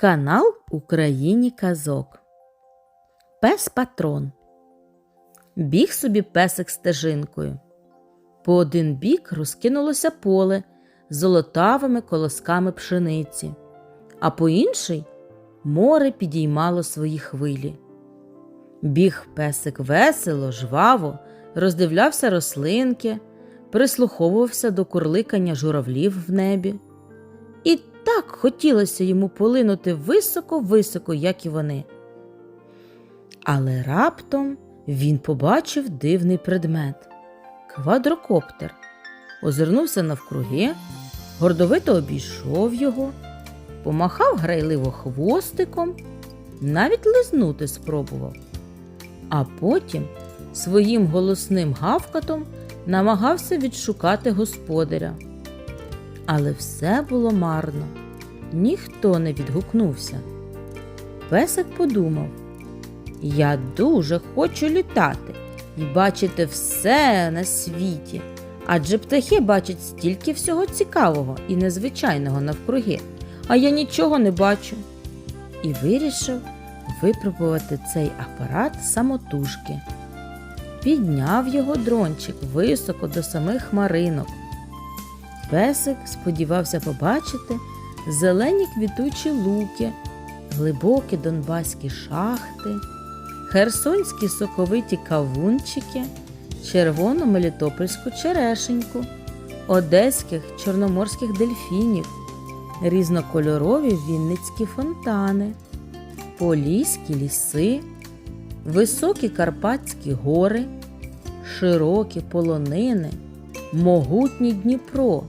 Канал Україні казок. Пес патрон. Біг собі песик стежинкою. По один бік розкинулося поле з золотавими колосками пшениці, а по інший море підіймало свої хвилі. Біг песик весело, жваво, роздивлявся рослинки, прислуховувався до курликання журавлів в небі. Так хотілося йому полинути високо-високо, як і вони. Але раптом він побачив дивний предмет квадрокоптер. Озирнувся навкруги, гордовито обійшов його, помахав грайливо хвостиком, навіть лизнути спробував. А потім своїм голосним гавкатом намагався відшукати господаря. Але все було марно, ніхто не відгукнувся. Песик подумав: Я дуже хочу літати і бачити все на світі, адже птахи бачать стільки всього цікавого і незвичайного навкруги, а я нічого не бачу. І вирішив випробувати цей апарат самотужки. Підняв його дрончик високо до самих хмаринок. Песик сподівався побачити зелені квітучі луки, глибокі донбаські шахти, херсонські соковиті кавунчики, червону мелітопольську черешеньку, одеських чорноморських дельфінів, різнокольорові вінницькі фонтани, поліські ліси, високі карпатські гори, широкі полонини могутній Дніпро,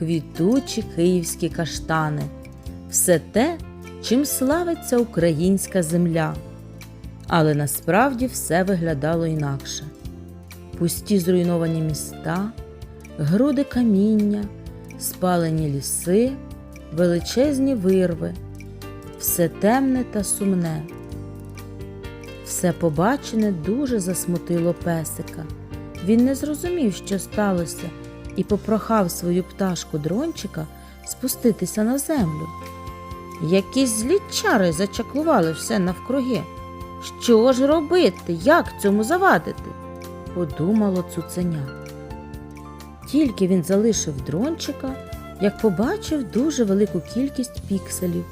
квітучі київські каштани, все те, чим славиться українська земля. Але насправді все виглядало інакше: пусті зруйновані міста, груди каміння, спалені ліси, величезні вирви, все темне та сумне. Все побачене дуже засмутило песика. Він не зрозумів, що сталося, і попрохав свою пташку дрончика спуститися на землю. Якісь злі чари зачаклували все навкруги. Що ж робити, як цьому завадити? подумало цуценя. Тільки він залишив дрончика, як побачив дуже велику кількість пікселів.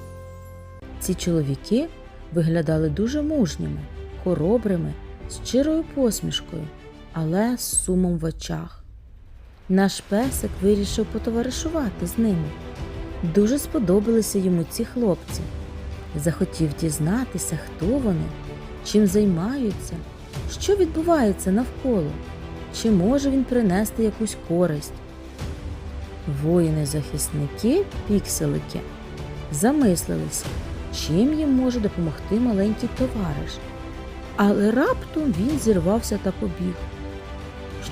Ці чоловіки виглядали дуже мужніми, хоробрими, з щирою посмішкою але з сумом в очах. Наш песик вирішив потоваришувати з ними. Дуже сподобалися йому ці хлопці. Захотів дізнатися, хто вони, чим займаються, що відбувається навколо, чи може він принести якусь користь. Воїни-захисники, пікселики, замислилися, чим їм може допомогти маленький товариш. Але раптом він зірвався та побіг.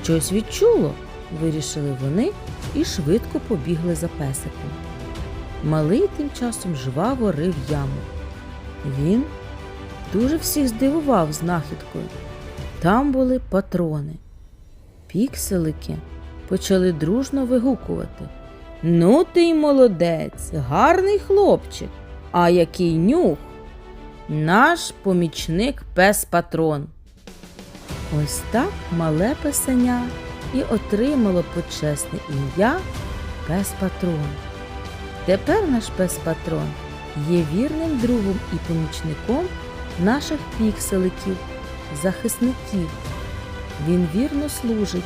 Щось відчуло, вирішили вони і швидко побігли за песиком. Малий тим часом жваво рив яму. Він дуже всіх здивував знахідкою. Там були патрони. Пікселики почали дружно вигукувати. Ну, ти й молодець, гарний хлопчик, а який нюх. Наш помічник пес патрон. Ось так мале песеня і отримало почесне ім'я пес патрон. Тепер наш пес патрон є вірним другом і помічником наших пікселиків, захисників. Він вірно служить,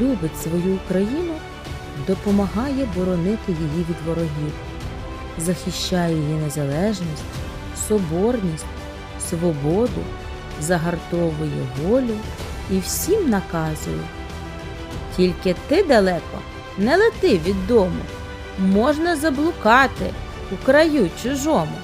любить свою Україну, допомагає боронити її від ворогів, захищає її незалежність, соборність, свободу загартовує волю і всім наказує. Тільки ти далеко не лети від дому, можна заблукати у краю чужому.